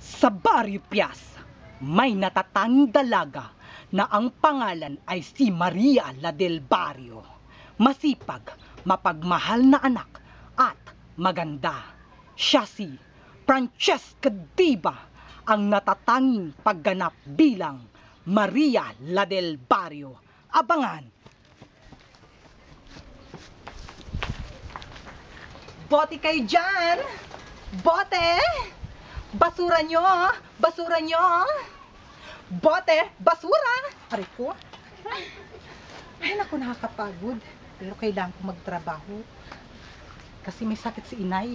Sa Barrio Pias, may natatanging dalaga na ang pangalan ay si Maria La del Barrio. Masipag, mapagmahal na anak at maganda. Siya si Francesca Diba, ang natatanging pagganap bilang Maria La del Barrio. Abangan! Bote kayo dyan! Bote! Basura nyo! Basura nyo! Bote! Basura! Aray ko! Ay, naku, nakakapagod. Pero kailangan ko magtrabaho. Kasi may sakit si inay.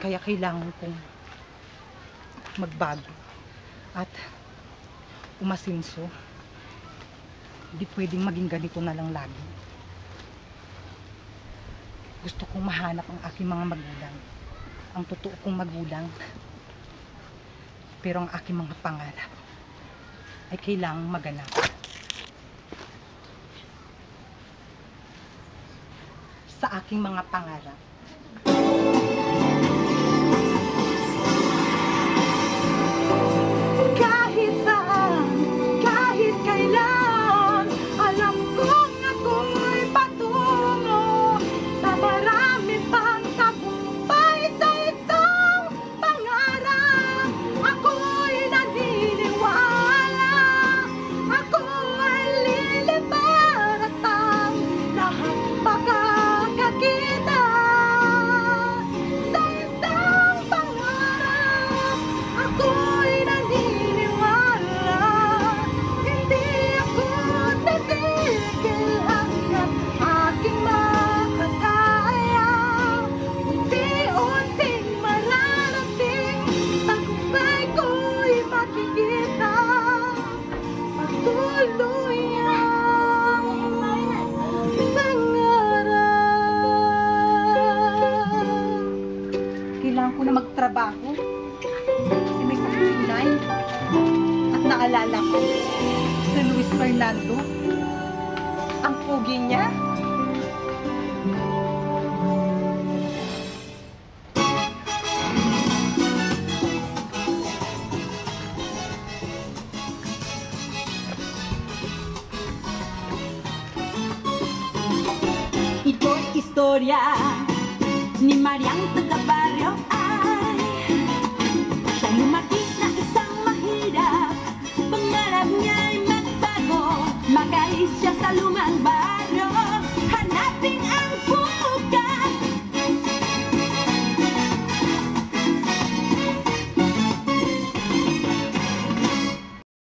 Kaya kailangan kong magbago. At umasinso. Hindi pwedeng maging ganito na lang lagi. Gusto kong mahanap ang aking mga magulang. Ang totoo kong magulang. Pero ang aking mga pangarap ay kailangang maganap. Sa aking mga pangarap. Kailangan ko na magtrabaho. Kasi may sakit si inay. At naalala ko si Luis Fernando. Ang pugi niya. Ito'y istorya ni baryo